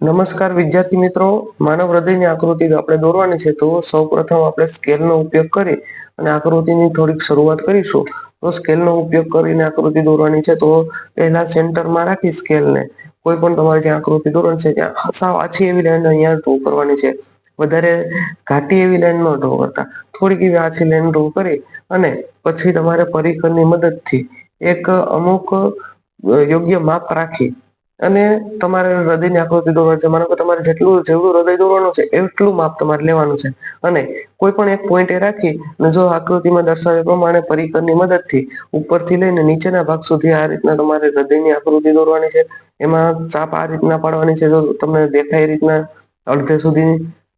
નમસ્કાર વિદ્યાર્થી મિત્રો. માનવ હૃદયની આકૃતિ આપણે દોરવાની છે, તો સૌપ્રથમ આપણે સ્કેલનો ઉપયોગ કરી અને આકૃતિની થોડીક શરૂઆત કરીશું. તો સ્કેલનો ઉપયોગ કરીને આકૃતિ દોરવાની છે, તો પહેલા સેન્ટરમાં રાખી સ્કેલને. કોઈ પણ તમારે જ્યાં આકૃતિ દોરવાની છે, ત્યાં સાવ આછી એવી લાઈન અહીંયા ડ્રો કરવાની છે. વધારે ઘાટી એવી લાઈન ન ડ્રો કરતા. થોડીક એવી આછી લાઈન ડ્રો કરી અને પછી તમારે પરિકરની મદદથી એક અમુક યોગ્ય માપ રાખી અને તમારે હૃદયની આકૃતિ દોરવાની છે. માનો કે તમારે જેટલું જેવડું હૃદય દોરવાનું છે, એટલું માપ તમારે લેવાનું છે. અને કોઈ પણ એક પોઈન્ટે રાખી અને જો આકૃતિમાં દર્શાવ્યા પ્રમાણે પરિકરની મદદથી ઉપરથી લઈને નીચેના ભાગ સુધી આ રીતના તમારે હૃદયની આકૃતિ દોરવાની છે. એમાં ચાપ આ રીતના પાડવાની છે. જો તમને દેખાય એ રીતના અડધે સુધી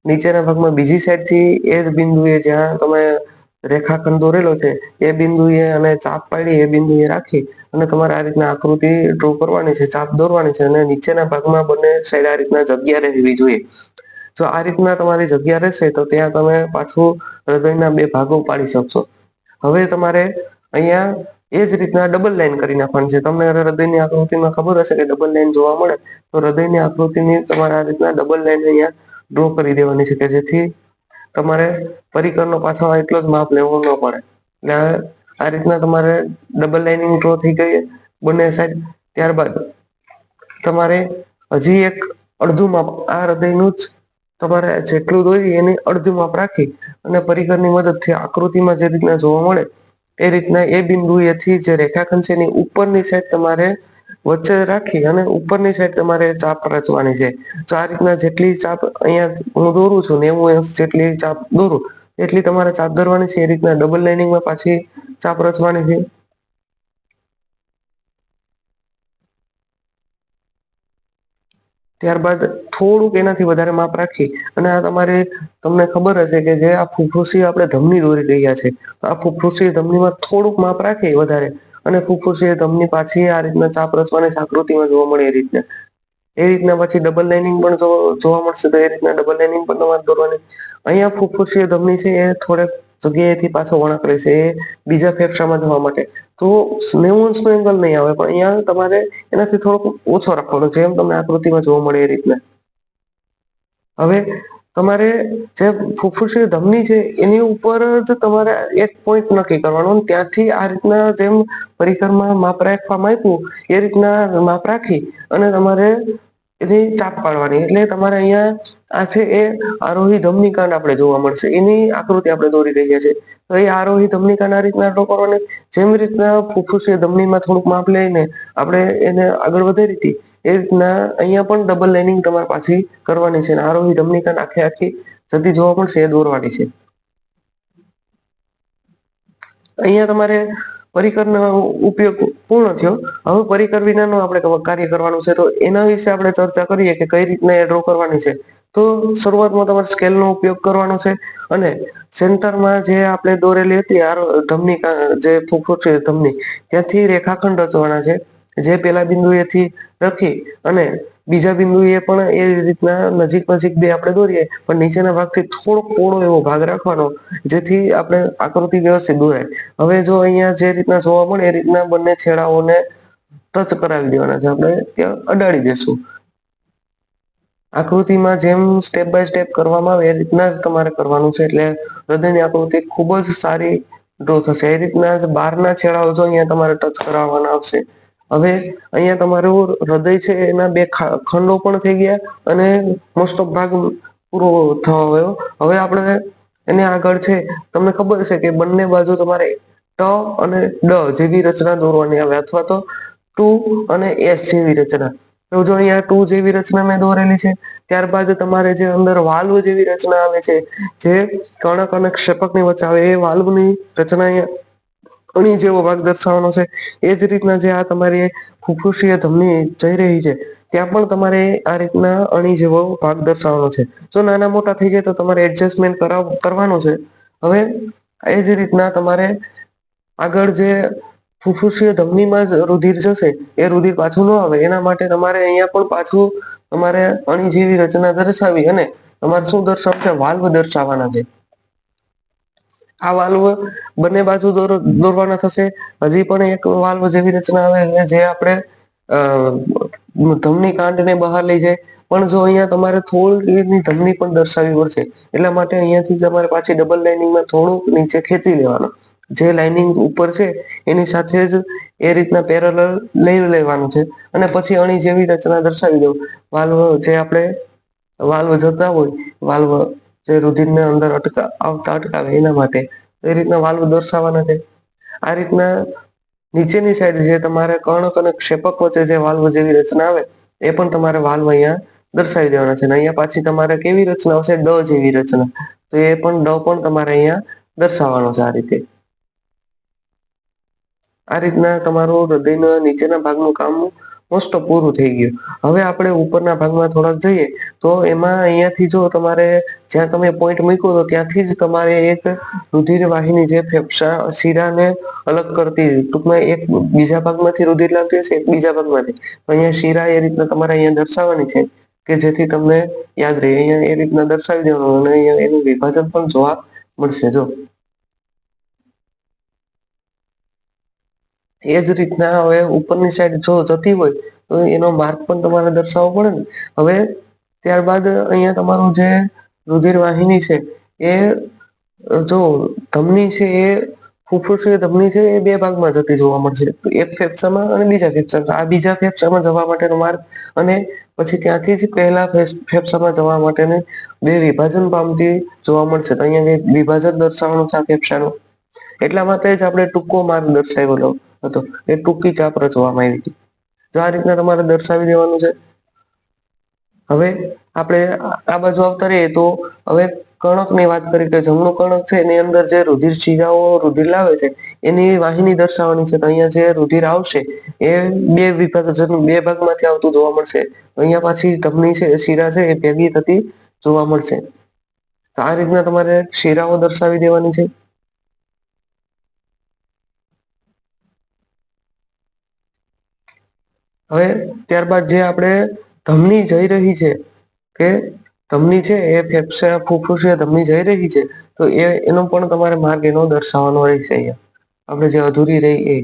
નીચેના ભાગમાં બીજી સાઈડથી એ જ બિંદુએ જ્યાં તમે રેખાખંડ દોરેલો છે, એ બિંદુએ અને ચાપ પાડી એ બિંદુએ રાખી અને તમારે આ રીતના આકૃતિ ડ્રો કરવાની છે, ચાપ દોરવાની છે અને નીચેના ભાગમાં બંને સાઈડ આ રીતના જગ્યા રહેવી જોઈએ. જો આ રીતના તમારી જગ્યા રહેશે તો ત્યાં તમે પાછું હૃદયના બે ભાગો પાડી શકશો. હવે તમારે અહીંયા એ જ રીતના ડબલ લાઈન કરી નાખવાની છે. તમને હૃદયની આકૃતિમાં ખબર હશે કે ડબલ લાઈન જોવા મળે, તો હૃદયની આકૃતિની તમારે આ રીતના ડબલ લાઈન અહીંયા ડ્રો કરી દેવાની છે કે જેથી તમારે પરિકરનો પાછો એટલો જ માપ લેવો ન પડે. એટલે આ રીતના તમારે ડબલ લાઇનિંગ ડ્રો થઈ ગઈ બંને સાઈડ ત્યારબાદ તમારે હજી એક અડધું માપ આ હૃદયનું જ તમારે જેટલું દોરી એની અડધું માપ રાખી અને પરિકરની મદદથી આકૃતિમાં જે રીતના જોવા મળે એ રીતના એ બિંદુએથી જે રેખાખંડ છે એની ઉપરની સાઈડ તમારે વચ્ચે રાખી અને ઉપરની સાઈડ તમારે ચાપ રચવાની છે. તો આ રીતના જેટલી ચાપ અહીંયા હું દોરું છું નેવું અંશ જેટલી ચાપ દોરું એટલી તમારે ચાપ ધરવાની છે, એ રીતના ડબલ લાઇનિંગમાં પાછી ચાપ રચવાની છે. ત્યારબાદ થોડુંક એનાથી વધારે માપ રાખી અને આ તમારે તમને ખબર હશે કે જે આ ફૂફૂસી આપણે ધમની દોરી રહ્યા છે આ ફૂફૂસી ધમનીમાં થોડુંક માપ રાખે વધારે અને ફૂફૂસી ધમની પાછી આ રીતના ચાપ રચવાની આકૃતિમાં જોવા મળે એ રીતના. એ રીતના પછી ડબલ લાઇનિંગ પણ જોવા મળશે તો એ રીતના ડબલ લાઇનિંગ પણ તમારે દોરવાની અહીંયા ફુફુસીય ધમની છે, એ થોડેક જગ્યાએથી પાછો વળાંક લેશે એ બીજા ફેફસામાં જવા માટે. તો નેવું એંગલ નહીં આવે, પણ અહીંયા તમારે એનાથી થોડોક ઓછો રાખવાનો, જેમ તમને આકૃતિમાં જોવા મળે એ રીતના. હવે તમારે જે ફુફુસી ધમની છે, એની ઉપર જ તમારે એક પોઈન્ટ નક્કી કરવાનો ત્યાંથી આ રીતના જેમ પરિકરમાં માપ રાખવામાં આપ્યું, એ રીતના માપ રાખી અને તમારે એની ચાપ પાડવાની. એટલે તમારે અહીંયા આ છે એ આરોહી ધમની કાંડ આપણે જોવા મળશે. એની આકૃતિ આપણે દોરી રહ્યા છે. તો એ આરોહી ધમની કાંડ આ રીતના ડ્રો કરવાની. જેમ રીતના ફુફ્ફુસી ધમનીમાં થોડુંક માપ લઈને આપણે એને આગળ વધારી હતી એ રીતના અહીંયા પણ ડબલ લાઇનિંગ તમારે પાછી કરવાની છે. અને આરોહી ધમની કાંડ આખે આખી જતી જોવા મળશે, એ દોરવાની છે. અહીંયા તમારે પરિકરનો ઉપયોગ પૂર્ણ થયો. હવે પરિકર વિનાનું આપણે કાર્ય કરવાનું છે. તો એના વિશે આપણે ચર્ચા કરીએ કે કઈ રીતના એ ડ્રો કરવાની છે. તો શરૂઆતમાં તમારે સ્કેલનો ઉપયોગ કરવાનો છે અને સેન્ટરમાં જે આપણે દોરેલી હતી, આ ધમની જે ફૂફૂ છે, ધમની, ત્યાંથી રેખાખંડ રચવાના છે. જે પેલા બિંદુએથી રખી અને બીજા બિંદુએ પણ એ રીતના નજીક નજીક બે આપણે દોરીએ, પણ નીચેના ભાગથી થોડોક પોળો એવો ભાગ રાખવાનો, જેથી આપણે આકૃતિ વ્યવસ્થિત દોરાય. હવે જો અહીંયા જે રીતના જોવા મળે, એ રીતના બંને છેડાઓને ટચ કરાવી દેવાના છે. આપણે ત્યાં અડાડી દેશું. આકૃતિમાં જેમ સ્ટેપ બાય સ્ટેપ કરવામાં આવે, એ રીતના જ તમારે કરવાનું છે. એટલે હૃદયની આકૃતિ ખૂબ જ સારી ડ્રો થશે. એ રીતના જ બહારના છેડાઓ જો અહીંયા તમારે ટચ કરાવવાના આવશે હવે અહીંયા તમારું હૃદય છે, એના બે ખંડો પણ થઈ ગયા અને મોસ્ટ ઓફ ભાગ પૂરો આવ્યો. હવે આપણે એને આગળ છે, તમને ખબર છે કે બંને બાજુ તમારે ટ અને ડ જેવી રચના દોરવાની આવે, અથવા તો ટુ અને એસ જેવી રચના. તો જો અહીંયા ટુ જેવી રચના મેં દોરેલી છે, ત્યારબાદ તમારે જે અંદર વાલ્વ જેવી રચના આવે છે, જે કણક અને ક્ષેપકની વચ્ચે આવે, એ વાલ્વની રચના અહીંયા અણી જેવો ભાગ દર્શાવવાનો છે. એ જ રીતના જે આ તમારી ફુફુસીય ધમની જઈ રહી છે, ત્યાં પણ તમારે આ રીતના અણી જેવો ભાગ દર્શાવવાનો છે. જો નાના મોટા થઈ જાય તો તમારે એડજસ્ટમેન્ટ કરવાનો છે. હવે એ જ રીતના તમારે આગળ જે ફુફુસીય ધમનીમાં જ રુધિર જશે, એ રુધિર પાછું ન આવે. એના માટે તમારે અહીંયા પણ પાછું તમારે અણી જેવી રચના દર્શાવી અને તમારે શું દર્શાવશે વાલ્વ દર્શાવવાના છે. આ વાલ્વ બંને બાજુ દોરવાના થશે. હજી પણ એક વાલ્વ જેવી રચના આવે જે આપણે ધમની કાંડને બહાર લઈ જાય. પણ જો અહીંયા તમારે થોડીની ધમની પણ દર્શાવવી પડશે. એટલા માટે અહીંયાથી તમારે પાછી ડબલ લાઇનિંગમાં થોડુંક નીચે ખેંચી લેવાનું. જે લાઇનિંગ ઉપર છે, એની સાથે જ એ રીતના પેરેલલ લઈ લેવાનું છે. અને પછી અણી જેવી રચના દર્શાવી દઉં. વાલ્વ જે આપણે, વાલ્વ જતા હોય, વાલ્વ જે રુધિરને અંદર અટકા આવતા અટકાવે એના માટે. એ રીતના વાલ્વ દર્શાવવાના છે. આ રીતના નીચેની સાઈડ જે તમારે કર્ણક અને ક્ષેપક વચ્ચે જે વાલ્વ જેવી રચના આવે, એ પણ તમારે વાલ્વ અહીંયા દર્શાવી દેવાના છે. અને અહીંયા પાછી તમારે કેવી રચના આવશે ડ જેવી રચના. તો એ પણ ડ પણ તમારે અહીંયા દર્શાવવાનો છે આ રીતે. આ રીતના તમારું હૃદયના નીચેના ભાગનું કામ મોસ્ટ પૂરું થઈ ગયું. હવે આપણે ઉપરના ભાગમાં થોડાક જઈએ, તો એમાં અહીંયાથી જો તમારે જ્યાં તમે પોઈન્ટ મૂક્યો તો ત્યાંથી જ તમારે એક રુધિર વાહિની જે ફેફસા, શીરાને અલગ કરતી ટૂંકમાં એક બીજા ભાગમાંથી રુધિર લાવતી હશે, એક બીજા ભાગમાંથી. અહીંયા શીરા એ રીતના તમારે અહીંયા દર્શાવવાની છે કે જેથી તમને યાદ રહે. અહીંયા એ રીતના દર્શાવી દેવાનું અને અહીંયા એનું વિભાજન પણ જોવા મળશે. જો એ જ રીતના હવે ઉપરની સાઈડ જો જતી હોય, તો એનો માર્ગ પણ તમારે દર્શાવવો પડે ને. હવે ત્યારબાદ અહીંયા તમારું જે રુધિર વાહિની છે, એ જો ધમની છે એ, ફુફુસી ધમની છે, એ બે ભાગમાં જતી જોવા મળશે. એક ફેફસામાં અને બીજા ફેફસામાં. આ બીજા ફેફસામાં જવા માટેનો માર્ગ અને પછી ત્યાંથી જ પહેલા ફેફસામાં જવા માટેને બે વિભાજન પામતી જોવા મળશે. તો અહીંયા વિભાજન દર્શાવવાનું છે આ ફેફસાનું. એટલા માટે જ આપણે ટૂંકો માર્ગ દર્શાવેલો હતો. એ ટૂંકી ચાપ રચવામાં આવી હતી. તો આ રીતના તમારે દર્શાવી દેવાનું છે. હવે આપણે આ બાજુ આવતા રહીએ તો હવે કર્ણકની વાત કરી કે જમણું કર્ણક છે એની અંદર જે રુધિર શિરાઓ રુધિર લાવે છે, એની વાહિની દર્શાવવાની છે. તો અહીંયા જે રુધિર આવશે એ બે વિભાજન બે ભાગમાંથી આવતું જોવા મળશે. અહીંયા પાછી ધમની છે, શિરા છે, એ ભેગી થતી જોવા મળશે. તો આ રીતના તમારે શિરાઓ દર્શાવી દેવાની છે. હવે ત્યારબાદ જે આપણે ધમની જઈ રહી છે, કે ધમની છે એ ફેફસા ફૂફૂસ ધમની જઈ રહી છે, તો એ એનો પણ તમારે માર્ગ એનો દર્શાવવાનો રહેશે અહીંયા. આપણે જે અધૂરી રહી એ.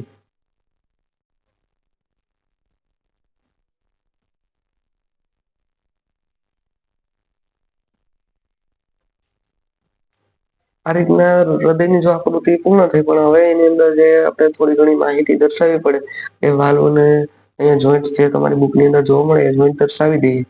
આ રીતના હૃદયની જો આકૃતિ પૂર્ણ થઈ, પણ હવે એની અંદર જે આપણે થોડી ઘણી માહિતી દર્શાવવી પડે, એ વાલ્વને અહીંયા જોઈન્ટ જે તમારી બુકની અંદર જોવા મળે, એ જોઈન્ટ દર્શાવી દઈએ.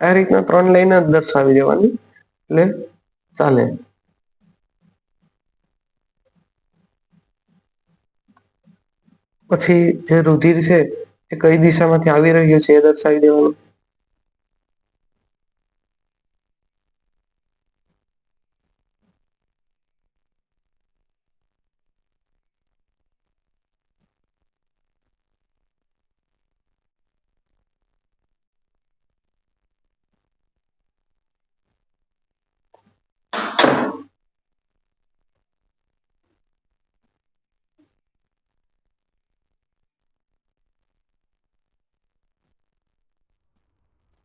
આ રીતના ત્રણ લાઈન જ દર્શાવી દેવાની. એટલે ચાલે. પછી જે રુધિર છે એ કઈ દિશામાંથી આવી રહ્યું છે એ દર્શાવી દેવાનું.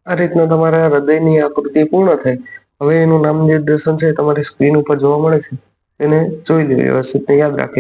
આ રીતના તમારા હૃદયની આકૃતિ પૂર્ણ થઈ હવે એનું નામ નિર્દેશન છે તમારી સ્ક્રીન ઉપર જોવા મળે છે. એને જોઈ લેવું વ્યવસ્થિત યાદ રાખી